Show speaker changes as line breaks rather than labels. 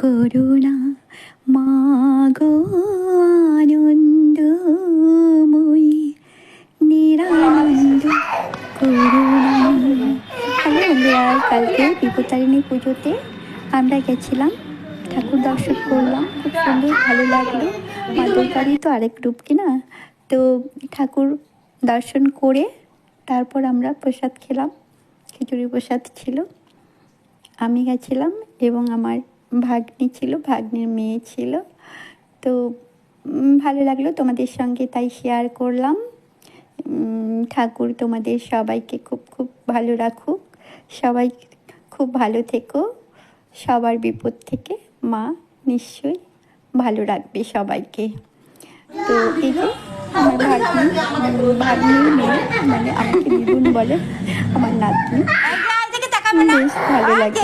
করুণা মাগো আনন্দময়ী নিরানন্দ করুণা হ্যালো কালকে বিপত্তারিণী পুজোতে আমরা গেছিলাম, ঠাকুর দর্শন করলাম, খুব সুন্দর, ভালো লাগল। মা দুর্গারই তো আরেক রূপ কিনা তো ঠাকুর দর্শন করে তারপর আমরা প্রসাদ খেলাম, খিচুড়ি প্রসাদ ছিল। আমি গেছিলাম এবং আমার ভাগ্নি ছিল ভাগ্নির মেয়ে ছিল। তো ভালো লাগল তোমাদের সঙ্গে তাই শেয়ার করলাম। ঠাকুর তোমাদের সবাইকে খুব খুব ভালো রাখুক। সবাই খুব ভালো থেকো। সবার বিপদ থেকে মা নিশ্চয়ই ভালো রাখবে সবাইকে। তো এই যে আমার ভাগ্নি উম, ভাগ্নির মেয়ে মানে আমাকে দিদুন বলে আমার নাতনি। বেশ ভালো লাগে।